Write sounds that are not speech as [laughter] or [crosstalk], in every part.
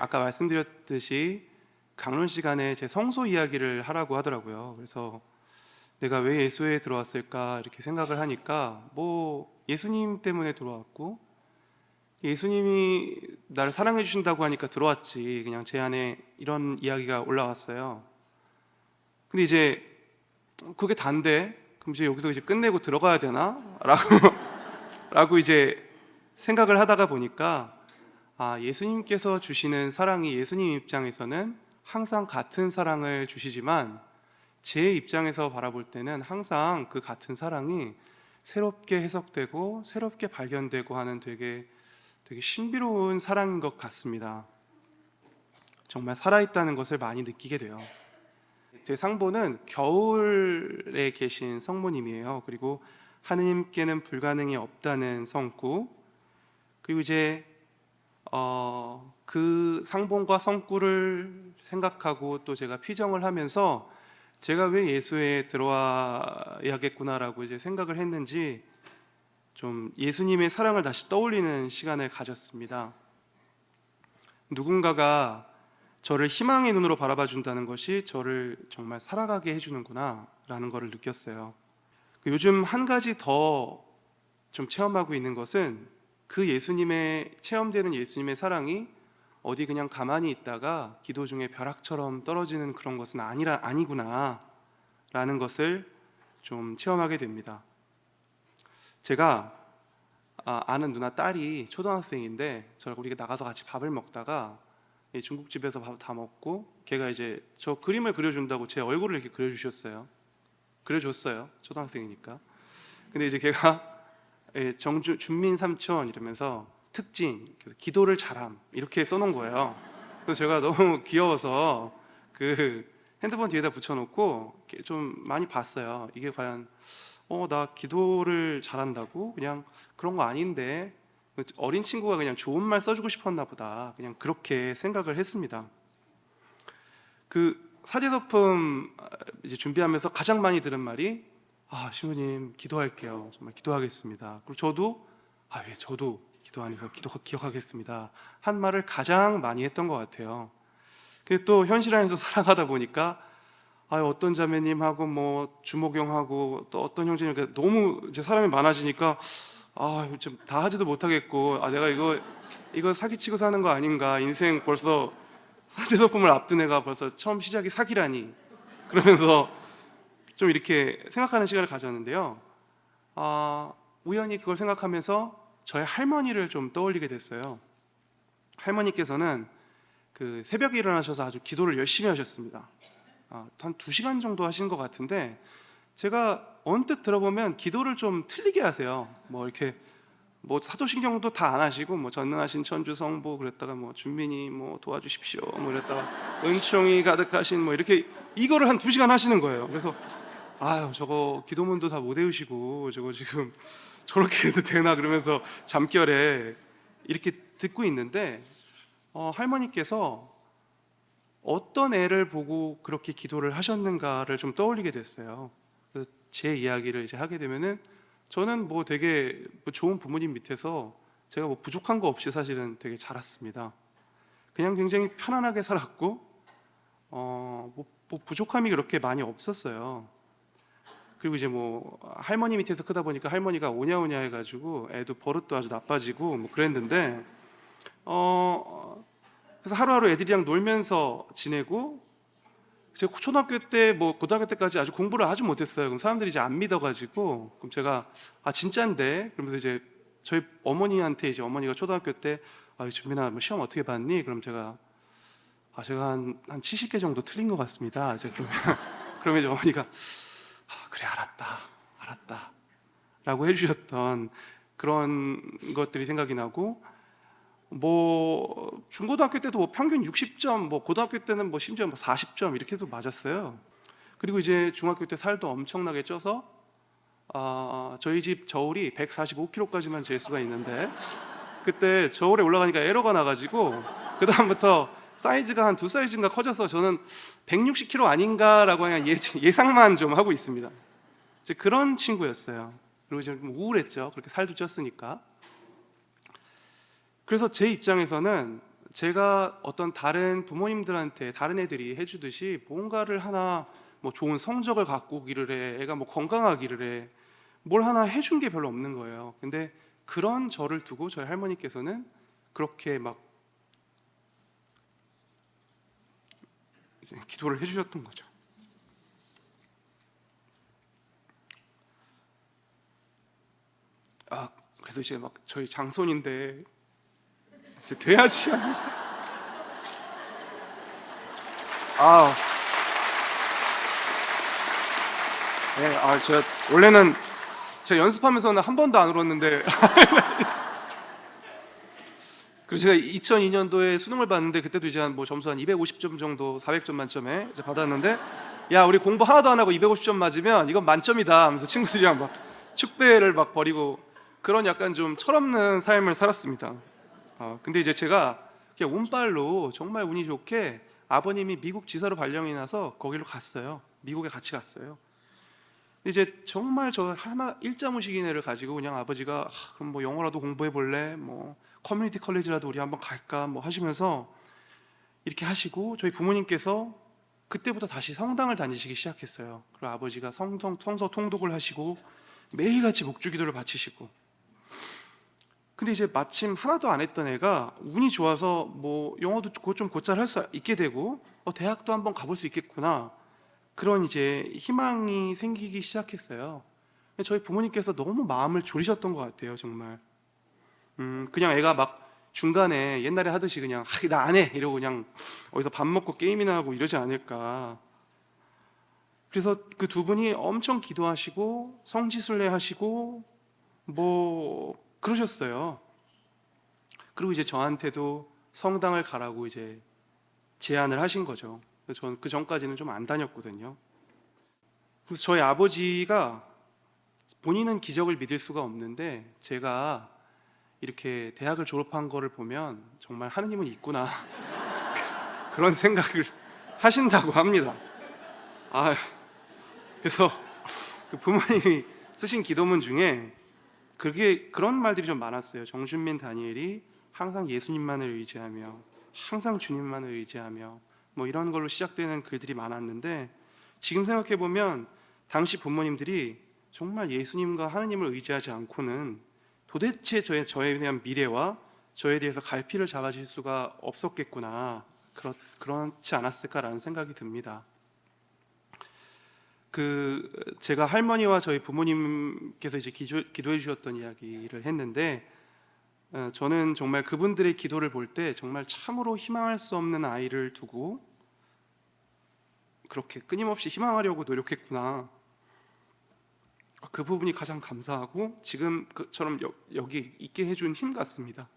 아까 말씀드렸듯이 강론 시간에 제 성소 이야기를 하라고 하더라고요. 그래서 내가 왜 예수에 들어왔을까 이렇게 생각을 하니까 뭐 예수님 때문에 들어왔고 예수님이 나를 사랑해 주신다고 하니까 들어왔지. 그냥 제 안에 이런 이야기가 올라왔어요. 근데 이제 그게 단데 그럼 이제 여기서 이제 끝내고 들어가야 되나? 라고 [laughs] 라고 이제 생각을 하다가 보니까 아, 예수님께서 주시는 사랑이 예수님 입장에서는 항상 같은 사랑을 주시지만 제 입장에서 바라볼 때는 항상 그 같은 사랑이 새롭게 해석되고 새롭게 발견되고 하는 되게 되게 신비로운 사랑인 것 같습니다. 정말 살아있다는 것을 많이 느끼게 돼요. 제 상보는 겨울에 계신 성모님이에요. 그리고 하느님께는 불가능이 없다는 성구. 그리고 이제 어, 그 상봉과 성구를 생각하고 또 제가 피정을 하면서 제가 왜 예수에 들어와야겠구나라고 이제 생각을 했는지 좀 예수님의 사랑을 다시 떠올리는 시간을 가졌습니다. 누군가가 저를 희망의 눈으로 바라봐 준다는 것이 저를 정말 살아가게 해주는구나라는 것을 느꼈어요. 그 요즘 한 가지 더 좀 체험하고 있는 것은 그 예수님의 체험되는 예수님의 사랑이 어디 그냥 가만히 있다가 기도 중에 벼락처럼 떨어지는 그런 것은 아니라 아니구나라는 것을 좀 체험하게 됩니다. 제가 아, 아는 누나 딸이 초등학생인데 저 우리가 나가서 같이 밥을 먹다가 이 중국집에서 밥 다 먹고 걔가 이제 저 그림을 그려준다고 제 얼굴을 이렇게 그려주셨어요. 그려줬어요. 초등학생이니까. 근데 이제 걔가 예, 정주 준민 삼촌 이러면서 특징 기도를 잘함 이렇게 써놓은 거예요. 그래서 제가 너무 [laughs] 귀여워서 그 핸드폰 뒤에다 붙여놓고 좀 많이 봤어요. 이게 과연 어 나 기도를 잘한다고 그냥 그런 거 아닌데 어린 친구가 그냥 좋은 말 써주고 싶었나 보다 그냥 그렇게 생각을 했습니다. 그 사제소품 이제 준비하면서 가장 많이 들은 말이 아 신부님 기도할게요 정말 기도하겠습니다. 그리고 저도 아 예 저도 기도하면서 기도 기억하겠습니다 한 말을 가장 많이 했던 것 같아요. 근데 또 현실 안에서 [laughs] 살아가다 보니까 아 어떤 자매님하고 뭐 주목영하고 또 어떤 형제님 너무 이제 사람이 많아지니까 아좀다 하지도 못하겠고 아 내가 이거 이거 사기치고 사는 거 아닌가 인생 벌써 사제소품을 앞둔 애가 벌써 처음 시작이 사기라니 그러면서 좀 이렇게 생각하는 시간을 가졌는데요. 아, 우연히 그걸 생각하면서 저의 할머니를 좀 떠올리게 됐어요. 할머니께서는 그 새벽에 일어나셔서 아주 기도를 열심히 하셨습니다. 아, 한두 시간 정도 하신 것 같은데 제가 언뜻 들어보면 기도를 좀 틀리게 하세요. 뭐 이렇게 뭐 사도신경도 다 안 하시고 뭐 전능하신 천주 성부 그랬다가 뭐 준민이 뭐 도와주십시오 뭐 이랬다가 은총이 가득하신 뭐 이렇게 이거를 한 두 시간 하시는 거예요. 그래서 아유 저거 기도문도 다 못 외우시고 저거 지금 [laughs] 저렇게 해도 되나 그러면서 잠결에 이렇게 듣고 있는데 어, 할머니께서 어떤 애를 보고 그렇게 기도를 하셨는가를 좀 떠올리게 됐어요. 그래서 제 이야기를 이제 하게 되면은 저는 뭐 되게 뭐 좋은 부모님 밑에서 제가 뭐 부족한 거 없이 사실은 되게 자랐습니다. 그냥 굉장히 편안하게 살았고 어, 뭐, 뭐 부족함이 그렇게 많이 없었어요. 그리고 이제 뭐 할머니 밑에서 크다 보니까 할머니가 오냐오냐 해가지고 애도 버릇도 아주 나빠지고 뭐 그랬는데 어 그래서 하루하루 애들이랑 놀면서 지내고 제가 초등학교 때 뭐 고등학교 때까지 아주 공부를 아주 못했어요. 그럼 사람들이 이제 안 믿어가지고 그럼 제가 아 진짜인데 그러면서 이제 저희 어머니한테 이제 어머니가 초등학교 때 아, 준민아 뭐 시험 어떻게 봤니? 그럼 제가 아 제가 한, 한 70개 정도 틀린 것 같습니다. 이제 그러면 [laughs] 그러면 이제 어머니가 아, 그래 알았다 알았다. 라고 해주셨던 그런 것들이 생각이 나고 뭐 중고등학교 때도 뭐 평균 60점 뭐 고등학교 때는 뭐 심지어 뭐 40점 이렇게도 맞았어요. 그리고 이제 중학교 때 살도 엄청나게 쪄서 아, 저희 집 저울이 145kg까지만 잴 수가 있는데 그때 저울에 올라가니까 에러가 나가지고 그 다음부터 사이즈가 한 두 사이즈인가 커져서 저는 160kg 아닌가라고 그냥 예, [laughs] 예상만 좀 하고 있습니다. 이제 그런 친구였어요. 그리고 좀 우울했죠. 그렇게 살도 쪘으니까. 그래서 제 입장에서는 제가 어떤 다른 부모님들한테 다른 애들이 해주듯이 뭔가를 하나 뭐 좋은 성적을 갖고 오기를 해 애가 뭐 건강하기를 해 뭘 하나 해준 게 별로 없는 거예요 근데 그런 저를 두고 저희 할머니께서는 그렇게 막 기도를 해주셨던 거죠. 아 그래서 이제 막 저희 장손인데 이제 돼야지 하면서. 아 네, 아 제가 원래는 제가 연습하면서는 한 번도 안 울었는데 [laughs] 그리고 제가 2002년도에 수능을 봤는데 그때도 이제 한 뭐 점수 한 250점 정도 400점 만점에 이제 받았는데 야 우리 공부 하나도 안 하고 250점 맞으면 이건 만점이다 하면서 친구들이랑 막 축배를 막 벌이고 그런 약간 좀 철없는 삶을 살았습니다. 어, 근데 이제 제가 그냥 운빨로 정말 운이 좋게 아버님이 미국 지사로 발령이 나서 거기로 갔어요. 미국에 같이 갔어요. 이제 정말 저 하나 일자무식이네를 가지고 그냥 아버지가 아, 그럼 뭐 영어라도 공부해 볼래? 뭐 커뮤니티 컬리지라도 우리 한번 갈까? 뭐 하시면서 이렇게 하시고 저희 부모님께서 그때부터 다시 성당을 다니시기 시작했어요. 그리고 아버지가 성성 성서 통독을 하시고 매일같이 목주기도를 바치시고 근데 이제 마침 하나도 안 했던 애가 운이 좋아서 뭐 영어도 곧좀 곧잘 할 수 있게 되고 어, 대학도 한번 가볼 수 있겠구나 그런 이제 희망이 생기기 시작했어요. 저희 부모님께서 너무 마음을 졸이셨던 것 같아요, 정말. 음, 그냥 애가 막 중간에 옛날에 하듯이 그냥 아, 나안 해 이러고 그냥 어디서 밥 먹고 게임이나 하고 이러지 않을까. 그래서 그 두 분이 엄청 기도하시고 성지순례 하시고 뭐 그러셨어요. 그리고 이제 저한테도 성당을 가라고 이제 제안을 하신 거죠. 그래서 저는 그 전까지는 좀 안 다녔거든요. 그래서 저희 아버지가 본인은 기적을 믿을 수가 없는데 제가 이렇게 대학을 졸업한 거를 보면 정말 하느님은 있구나 [laughs] 그런 생각을 하신다고 합니다. 아 그래서 그 부모님이 쓰신 기도문 중에 그게 그런 말들이 좀 많았어요. 정준민 다니엘이 항상 예수님만을 의지하며 항상 주님만을 의지하며 뭐 이런 걸로 시작되는 글들이 많았는데 지금 생각해 보면 당시 부모님들이 정말 예수님과 하느님을 의지하지 않고는 도대체 저에, 저에 대한 미래와 저에 대해서 갈피를 잡아줄 수가 없었겠구나 그렇, 그렇지 않았을까라는 생각이 듭니다. 그 제가 할머니와 저희 부모님께서 이제 기조, 기도해 주셨던 이야기를 했는데 어, 저는 정말 그분들의 기도를 볼 때 정말 참으로 희망할 수 없는 아이를 두고 그렇게 끊임없이 희망하려고 노력했구나. 그 부분이 가장 감사하고 지금 그처럼 여, 여기 있게 해준 힘 같습니다.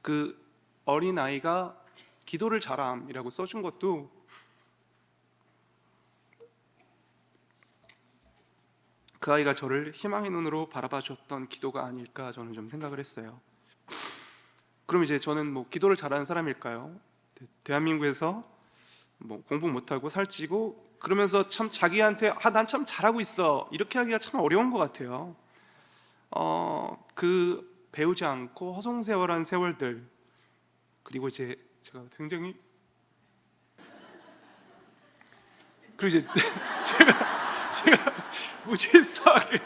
그 어린 아이가 기도를 잘함이라고 써준 것도 그 아이가 저를 희망의 눈으로 바라봐 줬던 기도가 아닐까 저는 좀 생각을 했어요. 그럼 이제 저는 뭐 기도를 잘하는 사람일까요? 대- 대한민국에서 뭐 공부 못하고 살찌고 그러면서 참 자기한테 아 난 참 잘하고 있어 이렇게 하기가 참 어려운 것 같아요. 어 그 배우지 않고 허송세월한 세월들 그리고 이제 제가 굉장히 그리고 이제 [laughs] 제가 제가 무질서하게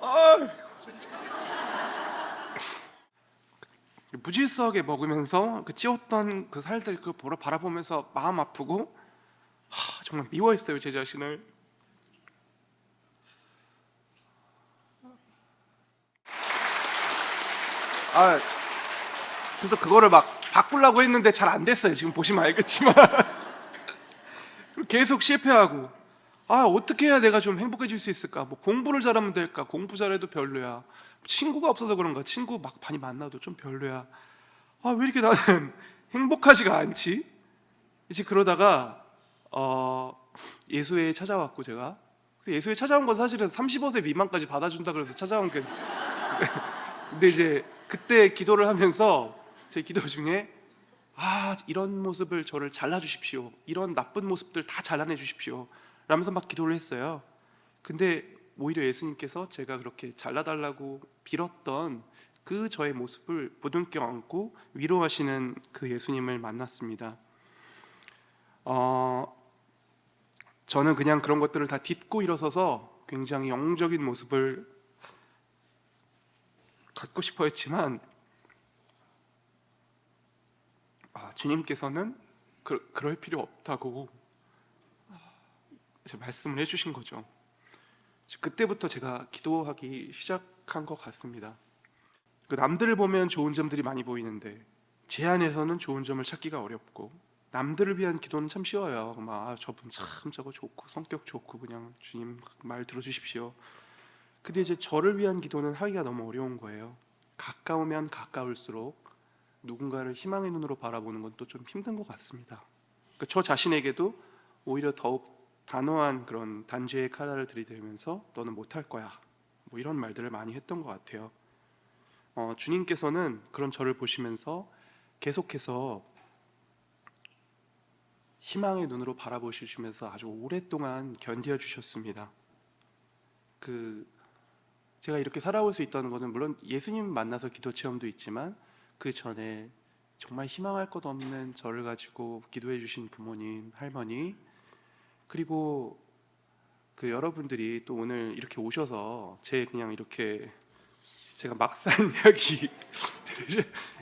아 진짜. 무질서하게 먹으면서 그 찌웠던 그 살들 그 보러 바라보면서 마음 아프고 하, 정말 미워했어요 제 자신을. 아 그래서 그거를 막 바꾸려고 했는데 잘 안 됐어요. 지금 보시면 알겠지만. [laughs] 계속 실패하고 아 어떻게 해야 내가 좀 행복해질 수 있을까? 뭐 공부를 잘하면 될까? 공부 잘해도 별로야 친구가 없어서 그런가 친구 막 많이 만나도 좀 별로야. 아 왜 이렇게 나는 [laughs] 행복하지가 않지? 이제 그러다가 어 예수에 찾아왔고 제가. 근데 예수에 찾아온 건 사실은 35세 미만까지 받아준다 그래서 찾아온 게 [laughs] 근데 이제 그때 기도를 하면서 제 기도 중에 아 이런 모습을 저를 잘라 주십시오. 이런 나쁜 모습들 다 잘라내 주십시오. 라면서 막 기도를 했어요. 근데 오히려 예수님께서 제가 그렇게 잘라달라고 빌었던 그 저의 모습을 부둥켜 안고 위로하시는 그 예수님을 만났습니다. 어, 저는 그냥 그런 것들을 다 딛고 일어서서 굉장히 영적인 모습을 갖고 싶어 했지만 아, 주님께서는 그, 그럴 필요 없다고 말씀을 해주신 거죠. 그때부터 제가 기도하기 시작한 것 같습니다. 그 남들을 보면 좋은 점들이 많이 보이는데 제 안에서는 좋은 점을 찾기가 어렵고 남들을 위한 기도는 참 쉬워요. 막 아, 저분 참 저거 좋고 성격 좋고 그냥 주님 말 들어주십시오. 근데 이제 저를 위한 기도는 하기가 너무 어려운 거예요. 가까우면 가까울수록 누군가를 희망의 눈으로 바라보는 건 또 좀 힘든 것 같습니다. 그러니까 저 자신에게도 오히려 더욱 단호한 그런 단죄의 카드를 들이대면서 너는 못할 거야. 뭐 이런 말들을 많이 했던 것 같아요. 어, 주님께서는 그런 저를 보시면서 계속해서 희망의 눈으로 바라보시면서 아주 오랫동안 견디어 주셨습니다. 그 제가 이렇게 살아올 수 있다는 것은 물론 예수님 만나서 기도 체험도 있지만 그 전에 정말 희망할 것 없는 저를 가지고 기도해 주신 부모님, 할머니 그리고 그 여러분들이 또 오늘 이렇게 오셔서 제 그냥 이렇게 제가 막산 [laughs] 이야기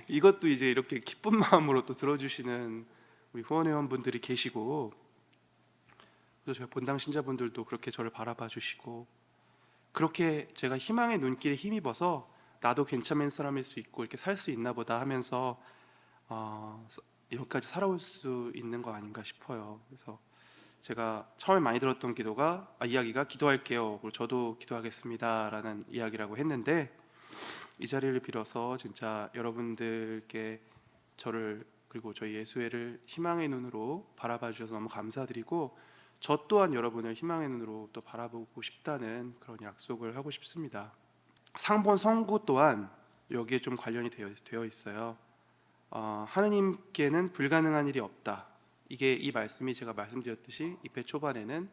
이것도 이제 이렇게 기쁜 마음으로 또 들어주시는 우리 후원회원분들이 계시고 그래서 저희 본당 신자분들도 그렇게 저를 바라봐 주시고 그렇게 제가 희망의 눈길에 힘입어서 나도 괜찮은 사람일 수 있고 이렇게 살 수 있나 보다 하면서 어, 여기까지 살아올 수 있는 거 아닌가 싶어요. 그래서 제가 처음에 많이 들었던 기도가 아, 이야기가 기도할게요. 그리고 저도 기도하겠습니다라는 이야기라고 했는데 이 자리를 빌어서 진짜 여러분들께 저를 그리고 저희 예수회를 희망의 눈으로 바라봐 주셔서 너무 감사드리고 저 또한 여러분을 희망의 눈으로 또 바라보고 싶다는 그런 약속을 하고 싶습니다. 상본 성구 또한 여기에 좀 관련이 되어, 있어요. 어, 하느님께는 불가능한 일이 없다. 이게 이 말씀이 제가 말씀드렸듯이 입회 초반에는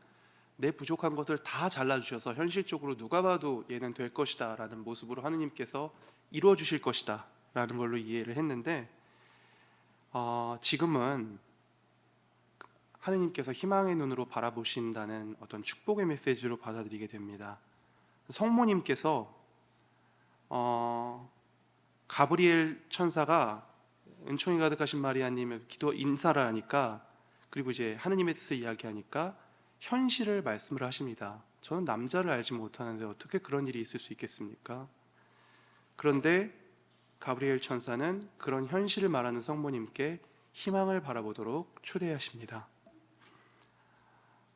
내 부족한 것을 다 잘라 주셔서 현실적으로 누가 봐도 얘는 될 것이다라는 모습으로 하느님께서 이루어 주실 것이다라는 걸로 이해를 했는데 어, 지금은 하느님께서 희망의 눈으로 바라보신다는 어떤 축복의 메시지로 받아들이게 됩니다. 성모님께서 어, 가브리엘 천사가 은총이 가득하신 마리아님의 기도 인사를 하니까 그리고 이제 하느님의 뜻을 이야기하니까 현실을 말씀을 하십니다. 저는 남자를 알지 못하는데 어떻게 그런 일이 있을 수 있겠습니까? 그런데 가브리엘 천사는 그런 현실을 말하는 성모님께 희망을 바라보도록 초대하십니다.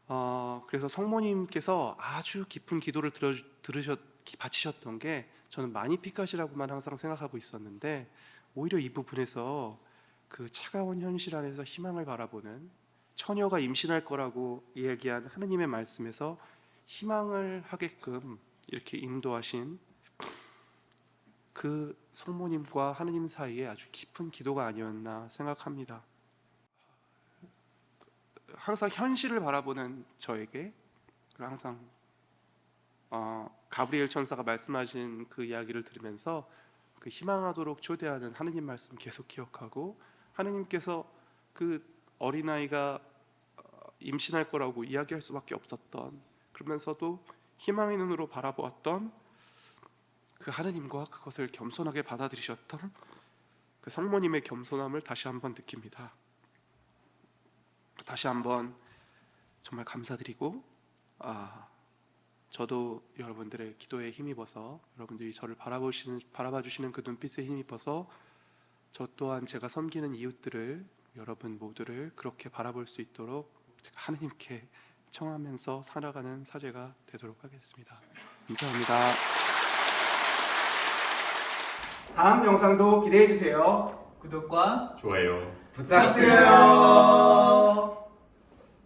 어, 그래서 성모님께서 아주 깊은 기도를 들어, 들으셨, 바치셨던 게 저는 마니피카시라고만 항상 생각하고 있었는데 오히려 이 부분에서 그 차가운 현실 안에서 희망을 바라보는 처녀가 임신할 거라고 이야기한 하느님의 말씀에서 희망을 하게끔 이렇게 인도하신 그 성모님과 하느님 사이에 아주 깊은 기도가 아니었나 생각합니다. 항상 현실을 바라보는 저에게 항상 어, 가브리엘 천사가 말씀하신 그 이야기를 들으면서 그 희망하도록 초대하는 하느님 말씀 계속 기억하고 하느님께서 그 어린아이가 어, 임신할 거라고 이야기할 수밖에 없었던 그러면서도 희망의 눈으로 바라보았던 그 하느님과 그것을 겸손하게 받아들이셨던 그 성모님의 겸손함을 다시 한번 느낍니다. 다시 한번 정말 감사드리고 아 저도 여러분들의 기도에 힘입어서 여러분들이 저를 바라보시는 바라봐 주시는 그 눈빛에 힘입어서 저 또한 제가 섬기는 이웃들을 여러분 모두를 그렇게 바라볼 수 있도록 제가 하느님께 청하면서 살아가는 사제가 되도록 하겠습니다. 감사합니다. 다음 영상도 기대해 주세요. 구독과 좋아요. 부탁드려요.